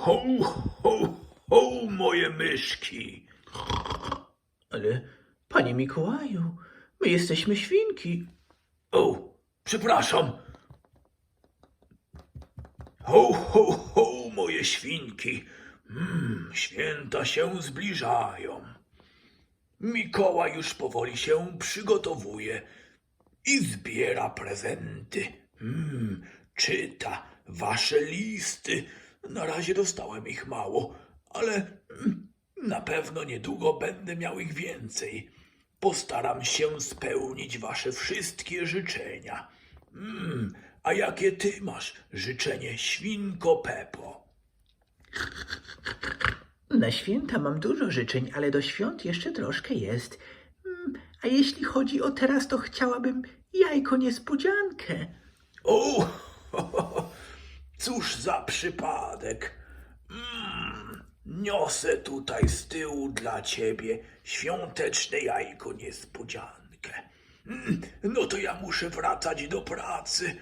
Ho, ho, ho, moje myszki. Ale, panie Mikołaju, my jesteśmy świnki. O, przepraszam. Ho, ho, ho, moje świnki. Mm, święta się zbliżają. Mikołaj już powoli się przygotowuje i zbiera prezenty. Mm, czyta wasze listy. Na razie dostałem ich mało, ale na pewno niedługo będę miał ich więcej. Postaram się spełnić wasze wszystkie życzenia. Mm, a jakie ty masz życzenie, świnko Pepo? Na święta mam dużo życzeń, ale do świąt jeszcze troszkę jest. Mm, A jeśli chodzi o teraz, to chciałabym jajko niespodziankę. O, cóż za przypadek. Mm, niosę tutaj z tyłu dla ciebie świąteczne jajko niespodziankę. Mm, no to ja muszę wracać do pracy.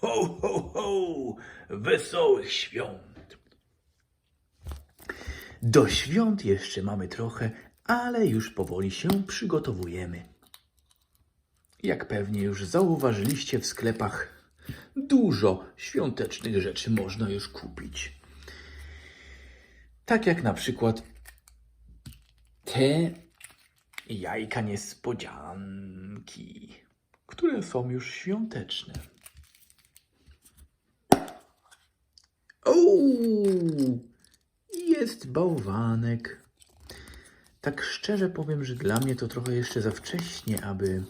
Ho, ho, ho, wesołych świąt. Do świąt jeszcze mamy trochę, ale już powoli się przygotowujemy. Jak pewnie już zauważyliście w sklepach, dużo świątecznych rzeczy można już kupić. Tak jak na przykład te jajka niespodzianki, które są już świąteczne. Ouu! Jest bałwanek. Tak szczerze powiem, że dla mnie to trochę jeszcze za wcześnie, aby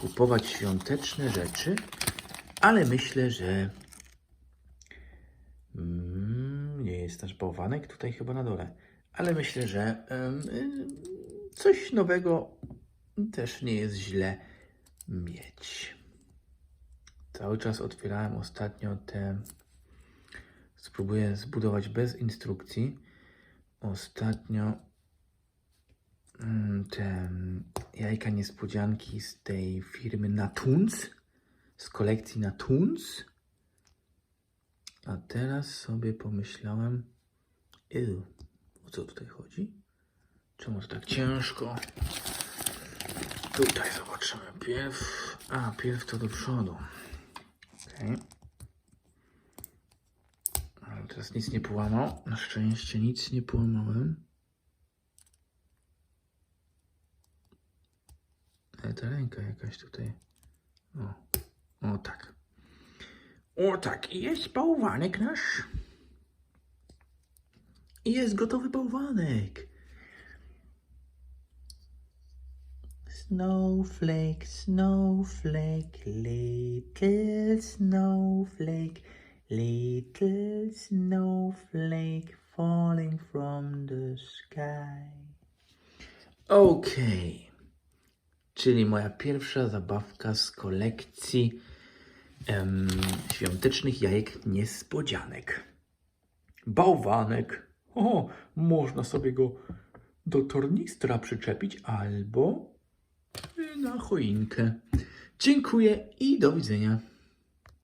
kupować świąteczne rzeczy, ale myślę, że mm, nie jest nasz bałwanek tutaj chyba na dole, ale myślę, że y, coś nowego też nie jest źle mieć. Cały czas otwierałem ostatnio te Spróbuję zbudować bez instrukcji. Ostatnio mm, te jajka niespodzianki z tej firmy Natuns, z kolekcji Natuns. A teraz sobie pomyślałem, Ew, o co tutaj chodzi? Czemu to tak ciężko? Tutaj zobaczymy. Pierw, a pierw to do przodu. Okej. Ale teraz nic nie połamał. Na szczęście nic nie połamałem. Ale ta ręka jakaś tutaj. O, o tak. O tak, jest bałwanek nasz. Jest gotowy bałwanek. Snowflake, snowflake, little snowflake, little snowflake falling from the sky. Okej. Czyli moja pierwsza zabawka z kolekcji em, świątecznych jajek niespodzianek. Bałwanek. O, można sobie go do tornistra przyczepić albo na choinkę. Dziękuję i do widzenia.